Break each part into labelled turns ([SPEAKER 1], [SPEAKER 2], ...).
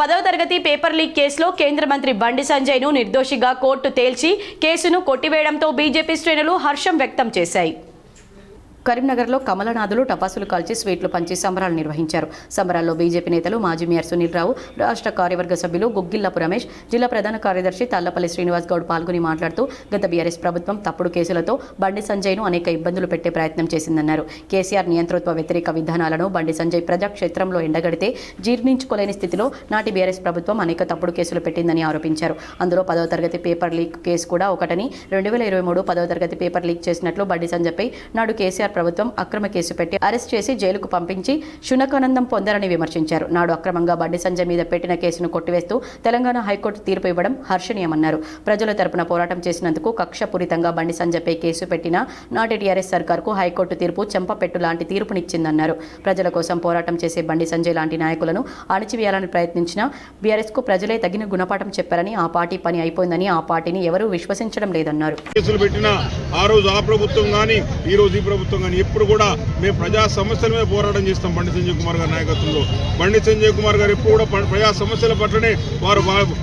[SPEAKER 1] పదవ తరగతి paper leak కేసులో కేంద్ర మంత్రి బండి సంజయ్ను నిర్దోషిగా కోర్టు తేల్చి కేసును కొట్టివేయడంతో బీజేపీ శ్రేణులు హర్షం వ్యక్తం చేశాయి. కరీంనగర్లో కమలనాథులు టపాసులు కాల్చి స్వీట్లు పంచి సంబరాలు నిర్వహించారు. సంబరాల్లో బీజేపీ నేతలు మాజీ మేయర్ సునీల్ రావు రాష్ట్ర కార్యవర్గ సభ్యులు గుగ్గిల్లపు రమేష్ జిల్లా ప్రధాన కార్యదర్శి తల్లపల్లి శ్రీనివాస్ గౌడ్ పాల్గొని మాట్లాడుతూ గత బీఆర్ఎస్ ప్రభుత్వం తప్పుడు కేసులతో బండి సంజయ్ను అనేక ఇబ్బందులు పెట్టే ప్రయత్నం చేసిందన్నారు. కేసీఆర్ నియంతృత్వ వ్యతిరేక విధానాలను బండి సంజయ్ ప్రజాక్షేత్రంలో ఎండగడితే జీర్ణించుకోలేని స్థితిలో నాటి బీఆర్ఎస్ ప్రభుత్వం అనేక తప్పుడు కేసులు పెట్టిందని ఆరోపించారు. అందులో పదవ తరగతి పేపర్ లీక్ కేసు కూడా ఒకటని రెండు వేల ఇరవై మూడు పదవ తరగతి పేపర్ లీక్ చేసినట్లు బండి సంజయ్పై నాడు కేసీఆర్ ప్రభుత్వం అక్రమ కేసు పెట్టి అరెస్ట్ చేసి జైలుకు పంపించి శునకానందం పొందారని విమర్శించారు. నాడు అక్రమంగా బండి సంజయ్ మీద పెట్టిన కేసును కొట్టివేస్తూ తెలంగాణ హైకోర్టు తీర్పు ఇవ్వడం హర్షణీయమన్నారు. ప్రజల తరపున పోరాటం చేసినందుకు కక్షపూరితంగా బండి సంజయ్పై కేసు పెట్టిన నాటి టీఆర్ఎస్ సర్కార్కు హైకోర్టు తీర్పు చెంపపెట్టు లాంటి తీర్పునిచ్చిందన్నారు. ప్రజల కోసం పోరాటం చేసే బండి సంజయ్ లాంటి నాయకులను అణచివేయాలని ప్రయత్నించిన బీఆర్ఎస్కు ప్రజలే తగిన గుణపాఠం చెప్పారని ఆ పార్టీ పని అయిపోయిందని ఆ పార్టీని ఎవరూ విశ్వసించడం లేదన్నారు.
[SPEAKER 2] కేసులు పెట్టిన ఆ రోజు ఆ ప్రభుత్వం కానీ ఈ రోజు ఈ ప్రభుత్వం కానీ ఇప్పుడు కూడా మేము ప్రజా సమస్యల మీద పోరాటం చేస్తాం బండి సంజయ్ కుమార్ గారి నాయకత్వంలో. బండి సంజయ్ కుమార్ గారు ఎప్పుడు కూడా ప్రజా సమస్యల పట్లనే వారు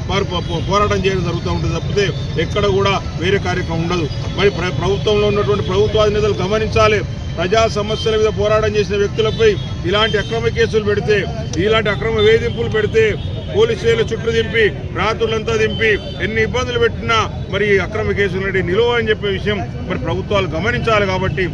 [SPEAKER 2] వారు పోరాటం చేయడం జరుగుతూ ఉంటుంది తప్పితే ఎక్కడ కూడా వేరే కార్యక్రమం ఉండదు. మరి ప్ర- ప్రభుత్వంలో ఉన్నటువంటి ప్రభుత్వాధినేతలు గమనించాలి. ప్రజా సమస్యల మీద పోరాటం చేసిన వ్యక్తులపై ఇలాంటి అక్రమ కేసులు పెడితే ఇలాంటి అక్రమ వేధింపులు పెడితే పోలీసులు చుట్టూ దింపి రాత్రులంతా దింపి ఎన్ని ఇబ్బందులు పెట్టినా మరి ఈ అక్రమ కేసులు నిలువ అని చెప్పే విషయం మరి ప్రభుత్వాలు గమనించాలి కాబట్టి